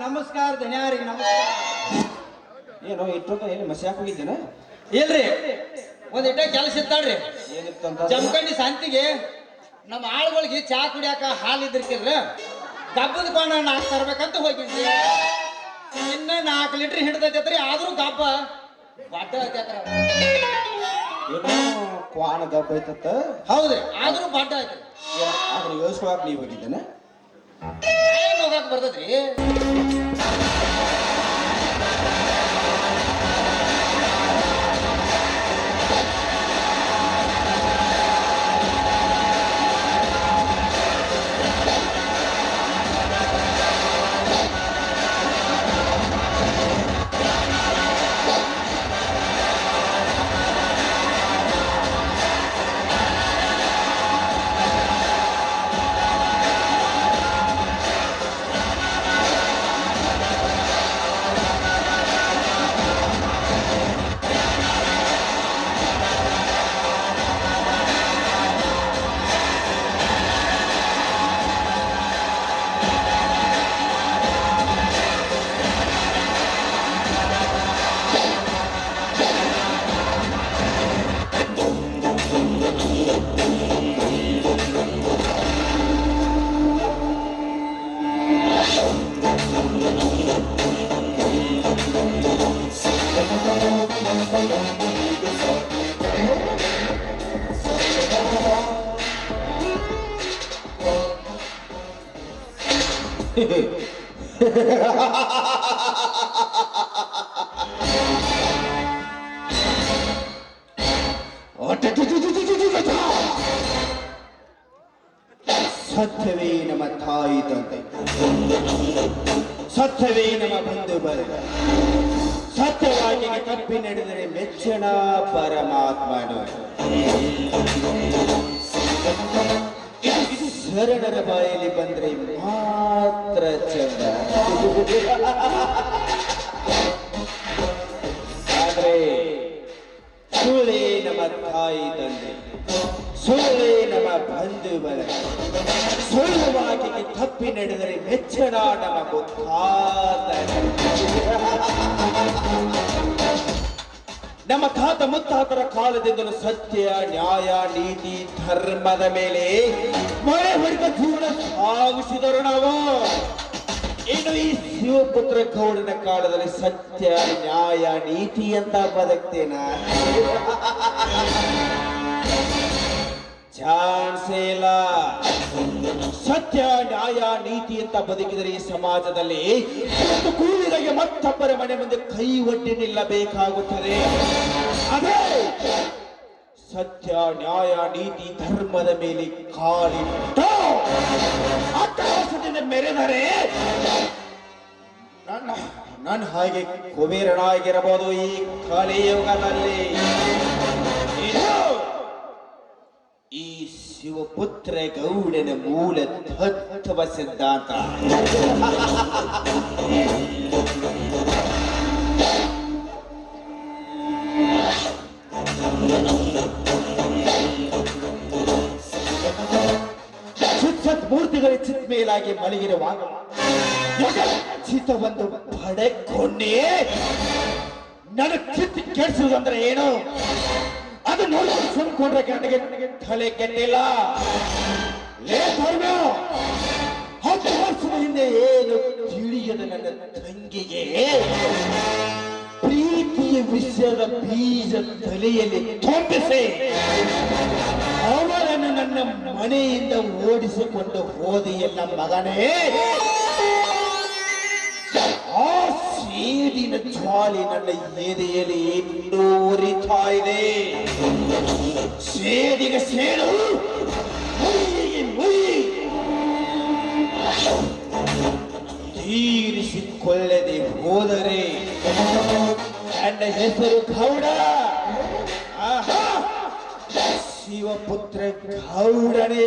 ನಮಸ್ಕಾರ ಧನ್ಯಾರಿ ನಮಸ್ಕಾರ. ಏನೋ ಇಟ್ಟು ಏನು ಮಸ್ಯಾಕ್ ಹೋಗಿದ್ದೇನ ಇಲ್ರಿ ಒಂದ್ ಇಟ್ಟ ಕೆಲಸ ಇತ್ತಾಳ್ರಿ ಏನಿತ್ತಂತ ಜಮಖಂಡಿ ಸಂತಿಗೆ ನಮ್ಮ ಆಳುಗಳಿಗೆ ಚಾ ಕುಡಿಯಾಕ ಹಾಲು ಇದ್ರಿಕಿರ್ರ ಗಬ್ಬದ ಪಾನ ನಾಲ್ಕು ತರ್ಬೇಕಂತ ಹೋಗಿದ್ವಿ. ಇನ್ನ ನಾಲ್ಕು ಲೀಟರ್ ಹಿಡ್ದೈತೈತ್ರಿ ಆದ್ರೂ ಗಬ್ಬ ಬಡ್ಡ ಐತೈತ್ರ ಕ್ವಾಣ ಗಬ್ಬ ಐತತ್ತ ಹೌದ್ರಿ ಆದ್ರೂ ಬಡ್ಡ ಐತ್ರಿ ಯೋಚನೆ ಯೋಚಿಸುವಾಗ ನೀವು ಹೋಗಿದ್ದೇನ ಏನ್ ಹೋಗಾಕ ಬರ್ತೈತ್ರಿ ಸತ್ಯವೇ ನಮ್ಮ ತಾಯಿ ತಂದೆ. ಸತ್ಯವೇ ನಮ್ಮ ಬಂಧು ಬಳಗ ಸತ್ಯವಾಗಿ ತಪ್ಪಿ ನಡೆದರೆ ಮೆಚ್ಚಣ ಪರಮಾತ್ಮನು. ಶರಣರ ಬಾಯಲ್ಲಿ ಬಂದ್ರೆ ಮಾತ್ರ ಚಂದ. ಆದ್ರೆ ಸುಳ್ಳೇ ನಮ್ಮ ತಾಯಿ ತಂದೆ, ಸುಳ್ಳೇ ನಮ್ಮ ಬಂಧು ಬರ ಸುಳ್ಳುವಾಗಿ ತಪ್ಪಿ ನಡೆದರೆ ಮೆಚ್ಚಡ ನಮ್ಮ ಮುತ್ತಾತ ನಮ್ಮ ತಾತ ಮುತ್ತಾತರ ಕಾಲದಿಂದಲೂ ಸತ್ಯ, ನ್ಯಾಯ, ನೀತಿ, ಧರ್ಮದ ಮೇಲೆ ಮಳೆ ಹೊಡೆದ ಜೀವನ ಸಾಗಿಸಿದರು ನಾವು. ಇನ್ನು ಈ ಶಿವಪುತ್ರ ಗೌಡನ ಕಾಲದಲ್ಲಿ ಸತ್ಯ, ನ್ಯಾಯ, ನೀತಿ ಅಂತ ಬದುಕ್ತೇನ? ಚಾನ್ಸೇಲಾ ಸತ್ಯ, ನ್ಯಾಯ, ನೀತಿ ಅಂತ ಬದುಕಿದರೆ ಈ ಸಮಾಜದಲ್ಲಿ ಕೂಲಿಗಳಿಗೆ ಮತ್ತೊಬ್ಬರ ಮನೆ ಮುಂದೆ ಕೈ ಒಡ್ಡಿ ನಿಲ್ಲಬೇಕಾಗುತ್ತದೆ. ಅದೇ ಸತ್ಯ, ನ್ಯಾಯ, ನೀತಿ, ಧರ್ಮದ ಮೇಲೆ ಕಾಲಿಟ್ಟು ಆಕಾಶದಿಂದ ಮೆರೆದರೆ ನನ್ನ ನನ್ನ ಹಾಗೆ ಕುಬೇರನಾಗಿರಬಹುದು ಈ ಕಲಿಯುಗದಲ್ಲಿ. ಶಿವಪುತ್ರ ಗೌಡನ ಮೂಲ ತತ್ವ ಸಿದ್ಧಾಂತ. ಮೂರ್ತಿಗಳ ಚಿತ್ ಮೇಲಾಗಿ ಮಲಗಿರುವಾಗ ಚಿತ್ತವನ್ನು ಪಡೆಕೊಂಡೇ ನನ್ನ ಚಿತ್ತ ಕೆಡಿಸುವುದಂದ್ರೆ ಏನು? ಅದು ನೋಡಿ ಸುಮ್ಕೊಂಡ್ರೆ ನನಗೆ ತಲೆ ಕೆಟ್ಟಿಲ್ಲ. ಲೇ ಧರ್ಮ, ಹತ್ತು ವರ್ಷದ ಹಿಂದೆ ಏನು ತಿಳಿಯದ ನನ್ನ ತಂಗಿಗೆ? ಪ್ರೀತಿಯ ವಿಷಯದ ಬೀಜ ತಲೆಯಲ್ಲಿ ತುಂಬಿಸಿ ಅವರನ್ನು ನನ್ನ ಮನೆಯಿಂದ ಓಡಿಸಿಕೊಂಡು ಹೋದೆಯಲ್ಲ ಮಗನೇ. ಸೇಡಿನ ಜ್ವಾಲಿ ನನ್ನ ಎದೆಯಲ್ಲಿ ಇನ್ನೂ ಉರಿತಾ ಇದೆ ಸೇಡಿಗೆ ಸೇಡು. ತೀರಿಸಿಕೊಳ್ಳದೆ ಹೋದರೆ ನನ್ನ ಹೆಸರು ಗೌಡ! ಶಿವಪುತ್ರ ಗೌಡನೇ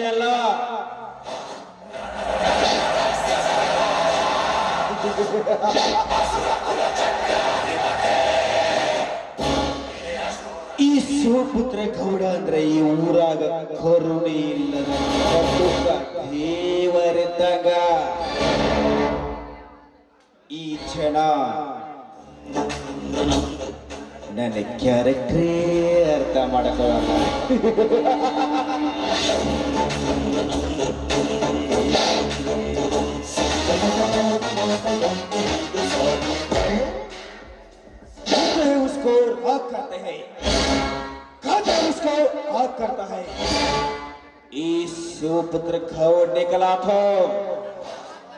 ಈ ಶಿವಪುತ್ರ ಗೌಡ ಅಂದ್ರೆ ಈ ಊರಾಗ ಕರುಣೆ ಇಲ್ಲದ ದೇವರಿದ್ದಾಗ ಈ ಕ್ಷಣ ನನ್ನ ಕ್ಯಾರೆಕ್ಟ್ರೇ ಅರ್ಥ ಮಾಡಕೊಳ್ಳಲ್ಲ. कहते हैं उसको हक करते हैं कहते हैं उसको हक करता है। इस शिवपुत्र खौड़ निकला था।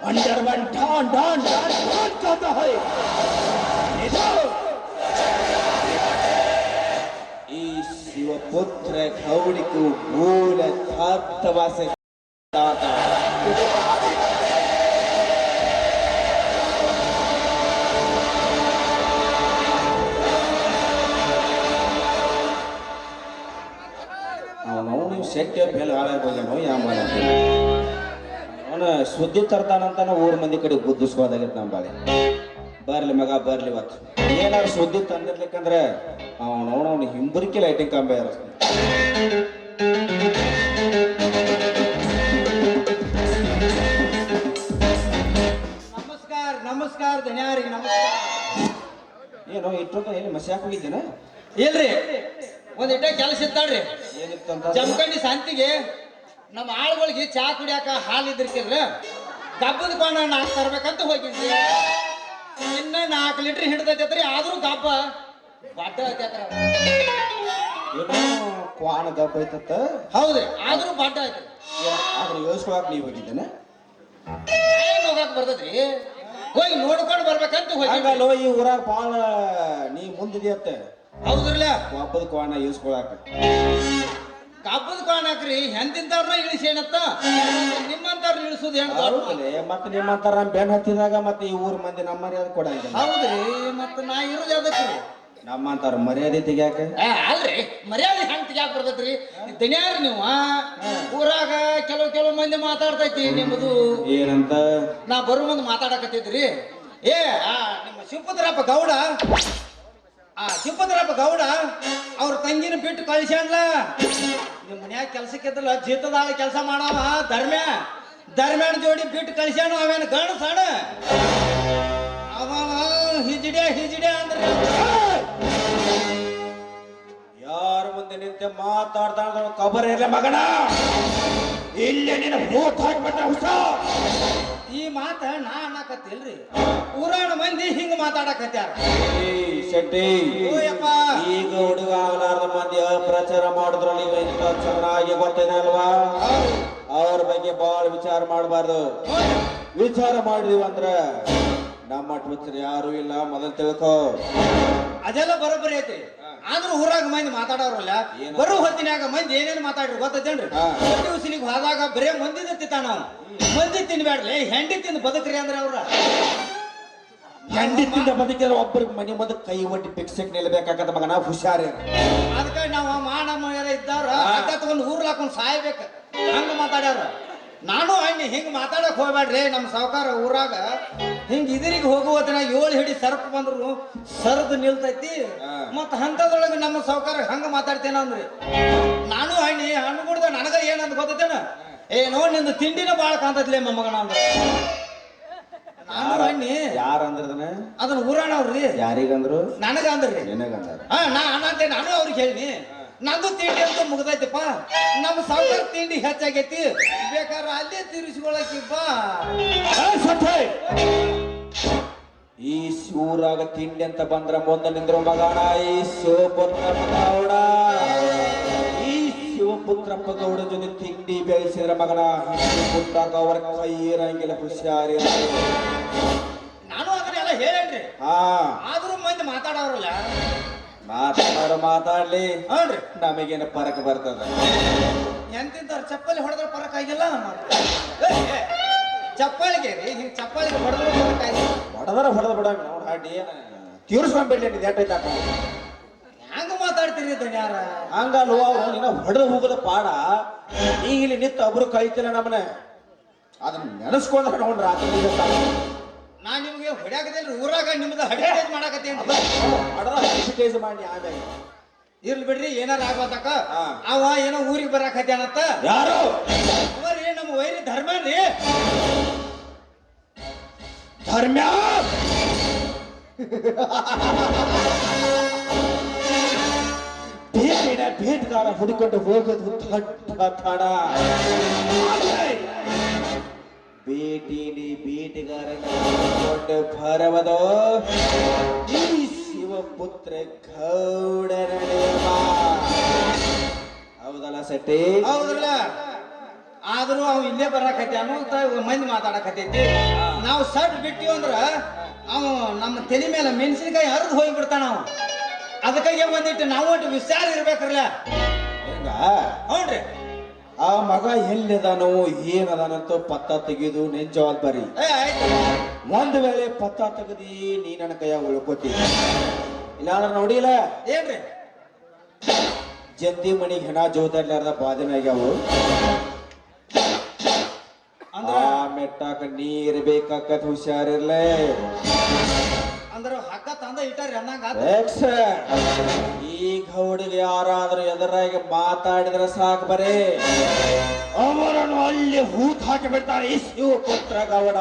अंडर वन डान डान डान डान कहता है इधर इस शिवपुत्र को भूल तत्व से दाता। ಅವನು ಮೇಲೆ ಹಾಳಾಗೋದೇನೋ ಯಾವ ಅವನ ಸುದ್ದಿ ತರ್ತಾನಂತಾನ ಊರ್ ಮಂದಿ ಕಡೆ ಬುದ್ಧಿಸ್ಬೋದಾಗಿತ್ತು ನಮ್ಮ ಬಾಳೆ. ಬರ್ಲಿ ಮಗ ಬರ್ಲಿ ಇವತ್ತು ಏನಾದ್ರು ಸುದ್ದಿ ತಂದಿರ್ಲಿಕ್ಕಂದ್ರೆ ಅವನು ಅವನು ಅವ್ನು ಹಿಂಬರಿಕೆ ಲೈಟಿಂಗ್ ಕಂಬ ಇರಿಸ್ತಾನೆ ನಮಸ್ಕಾರ ನಮಸ್ಕಾರ ಧನ್ಯಾರಿಗೆ ನಮಸ್ಕಾರ. ಏನೋ ಇಟ್ಟೊಂದು ಎಲ್ಲಿ ಮಸಿ ಹಾಕೋಗಿದ್ದೇನೆ ಇಲ್ರಿ ಒಂದ್ ಇಟ್ಟ ಕೆಲಸ ಇತ್ತಾಳ್ರಿ ಜಮಖಂಡಿ ಸಂತಿಗೆ ನಮ್ಮ ಆಳುಗಳಿಗೆ ಚಾ ಕುಡಿಯಾಕ ಹಾಲು ಇದ್ರಿಕಿದ್ರ ಗಬ್ಬದ ಪಾನ ನಾಲ್ಕು ತರ್ಬೇಕಂತ ಹೋಗಿದ್ವಿ. ಇನ್ನ ನಾಲ್ಕು ಲೀಟರ್ ಹಿಡ್ದೈತೈತ್ರಿ ಆದ್ರೂ ಗಬ್ಬ ಬಡ್ಡ ಐತೈತ್ರ ಏನೋ ಕ್ವಾಣ ಗಬ್ಬ ಐತತ್ತ. ಹೌದ್ರಿ ಆದ್ರೂ ಬಡ್ಡ ಐತ್ರಿ ಆದ್ರೆ ಯೋಚಿಸುವಾಗ ನೀವು ಹೋಗಿದ್ದೇನೆ. ಹೆಂಗ್ ಹೋಗಕ್ ಬರ್ತೈತ್ರಿ ಹೋಗಿ ನೋಡ್ಕೊಂಡು ಬರ್ಬೇಕಂತ ಹೋಗಿ ಈ ಊರಾಗ ಭಾಳ ನೀ ಮುಂದಿದೆಯತ್ತೆ ಹೌದ್ರಲ್ಲ? ಒಬ್ಬದ ಕ್ವಾಣ ಇಳಿಸ್ಕೊಳಕ ಕಬ್ಬದ ಕಾಣಕ್ರಿ ಹೆಂದಿಂತವ್ರನ್ನ ಇಳಿಸೇನತ್ತ? ನಿಮ್ಮಂತವ್ರ ಇಳಿಸೋದು ಹೆಂಗ್ ಮತ್ತೆ ನಿಮ್ಮಂತಾರ ನಮ್ಮ ಬೆನ್ ಹತ್ತಿದಾಗ ಮತ್ತೆ ಈ ಊರ್ ಮಂದಿ ನಮ್ಮ ಮರ್ಯಾದೆ ಕೊಡಂಗಿಲ್ಲ. ಹೌದ್ರಿ ಮತ್ತ ನಾ ಇರೋದು ಅದಕ್ರಿ ನಮ್ಮಂತಾರ ಮರ್ಯಾದೆ ತೆಗ್ಯಾಕ? ಏ ಅಲ್ರಿ ಮರ್ಯಾದೆ ಹೆಂಗ್ ತೆಗ್ಯಾಕ ಬರ್ತೈತ್ರಿ? ದನಿಯಾರ ನೀವು ಆ? ಊರಾಗ ಕೆಲವು ಕೆಲವು ಮಂದಿ ಮಾತಾಡ್ತೈತಿ ನಿಮ್ಮದು. ಏನಂತ? ನಾ ಬರೋ ಮುಂದೆ ಮಾತಾಡಕತ್ತಿದ್ರಿ. ಏ ಆ ನಿಮ್ಮ ಶಿವಪುತ್ರಪ್ಪ ಗೌಡ ಆ ತಿಪ್ಪದ್ರಪ್ಪ ಗೌಡ, ಅವ್ರ ತಂಗಿನ ಬಿಟ್ಟು ಕಳಿಸ್ಯಾನ್ಲ? ನಿಮ್ಮ ಮನ್ಯಾಗ ಕೆಲ್ಸಕ್ಕಿದ್ದಲ್ಲ ಜೀತದಾಳ ಕೆಲಸ ಮಾಡವ, ಧರ್ಮ್ಯ? ಧರ್ಮ್ಯಾನ ಜೋಡಿ ಬಿಟ್ಟು ಕಳಿಸ್ಯಾನು, ಅವೇನು ಗಣ ಸಣ್ಣ? ಅವ ಹಿಜಿಡೆ ಹಿಜಿಡೆ ಅಂದ್ರೆ ಯಾರ ಮುಂದೆ ನಿಂತೆ ಮಾತಾಡ್ತಾ ಕಬರ್ ಇರಲಿ ಮಗನ. ಇಲ್ಲೇ ನಿನ್ನ ಮೂತ್ ಹಾಕ್ಬಿಟ್ಟ ಈ ಮಾತ ನಾ ಅನ್ನಕತ್ತಿಲ್ರಿ? ಊರಾಣ ಮಂದಿ ಹಿಂಗ ಮಾತಾಡಕತ್ಯಾರ. ಶೆಟ್ಟಿ ಓಯಪ್ಪ. ಈಗ ಹುಡುಗ ಆಗಲಾರ್ದ ಮಂದಿ ಪ್ರಚಾರ ಮಾಡಿದ್ರಲ್ಲಿ ಚೆನ್ನಾಗಿ ಗೊತ್ತಿದೆ ಅಲ್ವಾ? ಅವ್ರ ಬಗ್ಗೆ ಬಹಳ ವಿಚಾರ ಮಾಡಬಾರ್ದು. ವಿಚಾರ ಮಾಡಿದೀವಿ ಅಂದ್ರ ನಮ್ಮ ಟ್ವಿಚರ್ ಯಾರು ಇಲ್ಲ ಮೊದಲು ತಿಳ್ಕೋ. ಅದೆಲ್ಲ ಬರೋಬ್ಬರಿ ಐತಿ ಆದ್ರೂ ಊರಾಗ ಮಂದಿ ಮಾತಾಡೋರಲ್ಲ? ಬರೋ ಹೊತ್ತಿನಾಗ ಮಂದಿ ಏನೇನು ಮಾತಾಡ್ರಿ ಗೊತ್ತೇನ್ರಿ. ದಿವಸನಿಗೆ ಹೋದಾಗ ಬರೇ ಮಂದಿ ತಿಂತಾನ ನಾವು. ಮಂದಿ ತಿನ್ಬೇಡ್ರಿ ಹೆಂಡಿ ತಿಂದು ಬದುಕ್ರಿ ಅಂದ್ರೆ ಅವ್ರ. ತಿಂದ ಬದುಕಿದ್ರೆ ಒಬ್ಬರಿಗೆ ಮನೆ ಮುಂದೆ ಕೈ ಒಟ್ಟಿ ಪಿಕ್ಸಕ್ ನಿಲ್ಬೇಕಾಗತ್ತ ಮಗನ ಹುಷಾರಿ ಅದಕ್ಕೆ ನಾವು ಮಾನ ಮನೆಯರ ಇದ್ದಾರ ಅಡ್ಡ ತಗೊಂಡು ಊರ್ಲ ಹಾಕೊಂಡು ಸಾಯ್ಬೇಕು. ಹಂಗ ಮಾತಾಡ್ಯಾರ. ನಾನು ಹಣ್ಣಿ ಹಿಂಗ್ ಮಾತಾಡಕ್ ಹೋಗ್ಬೇಡ್ರಿ ನಮ್ಮ ಸಾವುಕಾರ ಊರಾಗ. ಹಿಂಗ್ ಇದರಿಗೆ ಹೋಗುವತನ ಏಳು ಹಿಡಿ ಸರ್ಪ ಬಂದ್ರು ಸರ್ದ್ ನಿಲ್ತೈತಿ. ಮತ್ತ ಹಂತದೊಳಗೆ ನಮ್ಮ ಸಾವುಕಾರ ಹಂಗ ಮಾತಾಡ್ತೇನ ಅಂದ್ರಿ. ನಾನು ಹಣ್ಣಿ ಹಣ್ಣು ಕುಡ್ದ ನನಗ ಏನಂತ ಗೊತ್ತೇನ ಏ ನೋಡ್ ನಿಂದು ತಿಂಡಿನ ಬಾಳ ಕಾಂತತ್ಲೆ ಮೊಮ್ಮಗನ ಅಂದ್ರ. ನಾನು ಹಣ್ಣಿ. ಯಾರಂದ್ರದನ ಅದನ್ನ? ಊರಾಣವ್ರಿ ಯಾರಿಗಂದ್ರು ನನಗ ಅಂದ್ರಿ. ನಿನಗಂದ್ರ ಹಾ ನಾ ಅನ್ನಂತೆ ನಾನು ಅವ್ರಿಗೆ ಹೇಳಿ ನಂದು ತಿಂಡಿ ಅಂತ ಮುಗ್ದೈತಿಪ್ಪ. ನಮ್ಮ ಸಾವುಕಾರ ತಿಂಡಿ ಹೆಚ್ಚಾಗೈತಿ. ಬೇಕಾದ್ರೆ ಅಲ್ಲೇ ತೀರಿಸ್ಕೊಳಕಿ ಬಾ. ಈ ಊರಾಗ ತಿಂಡಿ ಅಂತ ಬಂದ್ರ ಮುಂದೆ ನಿಂದ್ರ ಮಗಣ ಈ ಶಿವಪುತ್ರಪ್ಪ ಗೌಡ. ಈ ಶಿವಪುತ್ರಪ್ಪ ಗೌಡ ಜೊತೆ ತಿಂಡಿ ಬೇಯಿಸಿದ್ರ ಮಗನ ಪುಟ್ಟಾಗ ಅವ್ರ ಕೈ ಇರಂಗಿಲ್ಲ ಹುಷಾರಿ ನಾನು ಅದನ್ನೆಲ್ಲ ಹೇಳೇನ್ರಿ ಹಾ. ಆದ್ರೂ ಮಂದಿ ಮಾತಾಡೋರಲ್ಲ. ಮಾತಾಡ ಮಾತಾಡ್ಲಿ. ಹ್ಞೂನ್ರಿ ನಮಗೇನ ಪರಕ ಬರ್ತದ? ಎಂತಿಂತಾರ ಚಪ್ಪಲಿ ಹೊಡೆದ್ರೆ ಪರಕ ಆಗಿಲ್ಲ. ಏ, ರೀ ಹಿಂಗ್ ಚಪ್ಪಾಳಿಗೆ ಹೊಡೆದ್ರು ಹೊಡೆದ್ರ ಹೊಡೆದ ಬಿಡ ನೋಡ್ ಹಾಡಿ. ಏನ ತೀರ್ಸ್ಕೊಂಡ್ಬಿಡ್ಲಿ ನೀನ್ ಎಟ್ಟೈತ್ ಹಾಕ ಹಂಗ ಮಾತಾಡ್ತೀರಿ ಧನ್ಯಾರ ಹಂಗಲ್ವ ಅವ್ರು? ನಿನ್ನ ಹೊಡೆದು ಹೋಗದ ಪಾಡ. ನೀ ಇಲ್ಲಿ ನಿಂತು ಒಬ್ರು ಕೈತಿಲ್ಲ ನಮ್ಮನೆ. ಅದನ್ನ ನೆನೆಸ್ಕೊಂಡ್ರೆ ನೋಡ್ರಿ ರಾತ್ರಿ ನಿಲ್ಲುತ್ತ. ನಾ ನಿಮ್ಗೆ ಹೊಡ್ಯಾಕದೇನ್ರಿ ಊರಾಗ ನಿಮ್ದು ಅಡ್ವರ್ಟೈಸ್ ಮಾಡಾಕತ್ತೇನ್ರಿ ಹೊಡೆದ ಅಡ್ವರ್ಟೈಸ್ ಮಾಡಿ ಆಮೇಲೆ. ಇರ್ಲಿ ಬಿಡ್ರಿ ಏನಾರ ಆಗ್ಬತ್ತಕ್ಕ ಹಾ. ಅವ ಏನೋ ಊರಿಗೆ ಬರಾಕತ್ಯಾನತ್ತ? ಯಾರು? ನಮ್ಮ ವೈರಿ ಧರ್ಮ ರೀ? ಧರ್ಮ? ಭೇಟಿನ ಭೇಟಗಾರ ಹುಡುಕೊಂಡು ಹೋಗೋದು ಆದ್ರೆ ಭೇಟಿನಿ ಬೇಟೆಗಾರನ ಹುಡುಕೊಂಡು ಈ ಶಿವಪುತ್ರ ಗೌಡರ ಹೌದಲ್ಲ ಸೆಟ್ಟಿ? ಹೌದ್ರಲ್ಲ ಆದ್ರೂ ಅವ್ ಇಲ್ಲೇ ಬರಾಕತ್ಯಾನು ಅಂತ ಮಂದಿ ಮಾತಾಡಕತ್ತೈತಿ. ನಾವು ಸಟ್ ಬಿಟ್ಟಿವ್ ಅಂದ್ರ ಅವ ನಮ್ಮ ತಲೆ ಮೇಲೆ ಮೆಣಸಿನಕಾಯಿ ಹರಿದು ಹೋಗಿ ಬಿಡ್ತಾನ ಅವ. ಅದಕ್ಕಾಗಿ ಒಂದಿಟ್ಟು ನಾವು ಒಟ್ಟು ವಿಚಾರ ಇರ್ಬೇಕ್ರಲ್ಲ. ಹೌನ್ರಿ. ಆ ಮಗ ಎಲ್ಲಿದಾನೋ ಏನದಾನಂತ ಪತ್ತ ತೆಗೆದು ನಿನ್ ಜವಾಬ್ದಾರಿ ಒಂದ್ ವೇಳೆ ಪತ್ತ ತೆಗದಿ ನೀ ನನ್ನ ಕೈಯಾಗ ಉಳ್ಕೋತಿ. ಇಲ್ಲಾಂದ್ರೆ ನೋಡಿಲ್ಲ? ಏನ್ರಿ? ಜಂತಿ ಮನಿಗೆ ಹೆಣ ಜೋದರ್ಲಾರ್ದ ಬಾದಿನ ಆಗ್ಯಾವು. ಮೆಟ್ಟಾಕ ನೀರ್ ಬೇಕಾಕತ್ ಹುಷಾರಿರ್ಲೆ. ಅಂದ್ರ ಹಗ್ಗ ತಂದ ಇಟ್ಟಾರಿ ಅನ್ನಂಗ ಎಕ್ಸ್ ಈಗ ಹುಡುಗ ಯಾರಾದ್ರೂ ಎದುರಾಗಿ ಮಾತಾಡಿದ್ರೆ ಸಾಕು ಬರೇ. ಅವರನ್ನು ಅಲ್ಲಿ ಹೂತ್ ಹಾಕಿ ಬಿಡ್ತಾರೆ. ಈ ಶಿವಪುತ್ರ ಗೌಡ.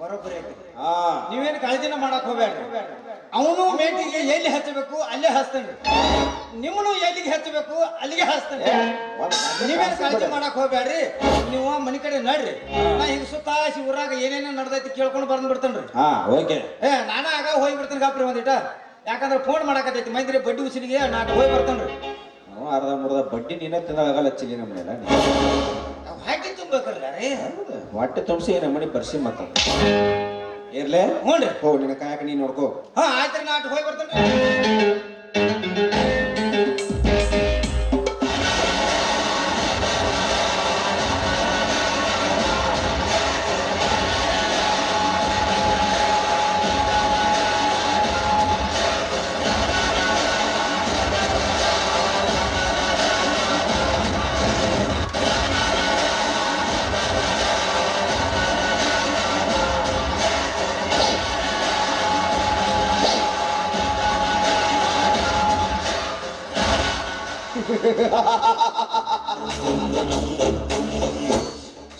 ಬರೋಬ್ಬರಿ ಆ ನೀವೇನು ಕಾಳಜಿನ ಮಾಡಕ್ ಹೋಗ್ಬೇಡ್ರಿ. ಅವನು ಮೇಟಿಗೆ ಎಲ್ಲಿ ಹಚ್ಚಬೇಕು ಅಲ್ಲೇ ಹಚ್ತಾನೆ. ನಿಮ್ಮನು ಎಲ್ಲಿಗೆ ಹಚ್ಚಬೇಕು? ಅಲ್ಲಿಗೆ ಹಚ್ತೇನೆ. ನೀವೇನು ಕಾಳಜಿ ಮಾಡಕ್ ಹೋಗ್ಬೇಡ್ರಿ. ನೀವು ಮನಿ ಕಡೆ ನಡ್ರಿ. ನಾ ಹಿಂಗ ಸುತ್ತ ಊರಾಗ ಏನೇನೋ ನಡ್ದೈತಿ ಕೇಳ್ಕೊಂಡು ಬಂದ್ ಬಿಡ್ತೇನ್ರಿ. ಹಾ ಓಕೆ. ಏ ನಾನ ಆಗ ಹೋಗಿ ಬಿಡ್ತೇನೆ ಗಾಪ್ರಿ ಒಂದಿಟ. ಯಾಕಂದ್ರೆ ಫೋನ್ ಮಾಡಕತ್ತೈತಿ. ಮೈದ್ರಿ ಬಡ್ಡಿ ಉಸಿರಿಗೆ ನಾಟ ಹೋಗಿ ಬರ್ತೇನ್ರಿ. ಅರ್ಧ ಮುರ್ಧ ಬಡ್ಡಿ ನೀನ ತಿನ್ನಾಗಲ್ಲ ಚಿಲ್ಲಿ ನಮ್ಮನೆಲ್ಲ ಹಾಕಿ ತುಂಬೇಕಲ್ಲ ರೀ. ಹೊಟ್ಟೆ ತುಂಬಿಸಿ ನಮ್ಮನೆ ಬರ್ಸಿ ಮತ್ತ ಇರ್ಲೆ? ರೀ. ಹೋ ನಿನ್ನ ಕಾಯಕ ನೀ ನೋಡ್ಕೋ. ಹಾ ಆಯ್ತು ನಾಟ ಹೋಗಿ ಬರ್ತೇನ್ರಿ.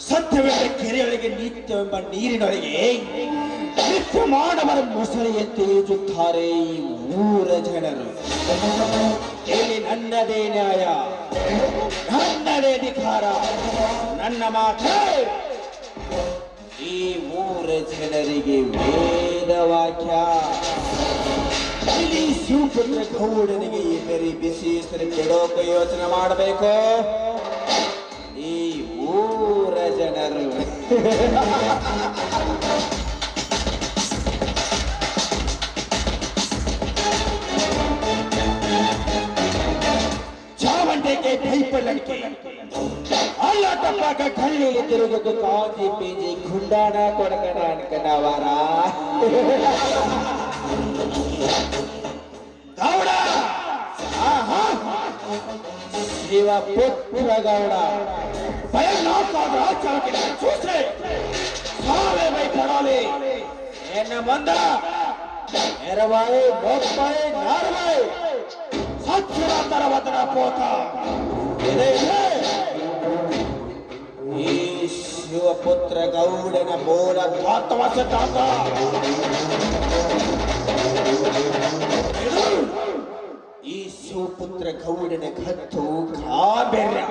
ಸತ್ಯವೆಂಬ ಕೆರೆಯೊಳಗೆ ನಿತ್ಯವೆಂಬ ನೀರಿನೊಳಗೆ ನಿತ್ಯ ಮಾನವರ ಮೊಸಳೆಯಂತೆ ಈಜುತ್ತಾರೆ ಈ ಊರ ಜನರು. ಇಲ್ಲಿ ನನ್ನದೇ ನ್ಯಾಯ, ನನ್ನದೇ ಅಧಿಕಾರ, ನನ್ನ ಮಾತು. ಈ ಊರ ಜನರಿಗೆ ವೇದ ವಾಕ್ಯ ಇಲ್ಲಿ ಶಿವಪುತ್ರ ಗೌಡನಿಗೆ ಎದುರಿ ಬಿಸಿ ಹೆಸರು ಕೆಡೋಕೆ ಯೋಚನೆ ಮಾಡಬೇಕು. ಈ ಊರ ಜನರು. ಚಾವಂಡಿಗೆ ಭಯಪಡಲಿಕ್ಕೆ ಅಲ್ಲ ತಪ್ಪಾಗ ಕಳ್ಳಿಲಿ ತಿರುಗದು ಕಾಂತಿ ಪೀಜಿ ಗುಂಡಾಣ ಕೊಡಕಣ ಅನ್ಕನವರ శివ పుత్రగౌడ చూసే ముప్పై నలభై సత్యుల తర్వాత పోత. ఈ శివపుత్ర గౌడన బోల ధాత్వ ಶಿವಪುತ್ರ ಗೌಡನ ಕತ್ತು ಗಾಂಭೀರ್ಯ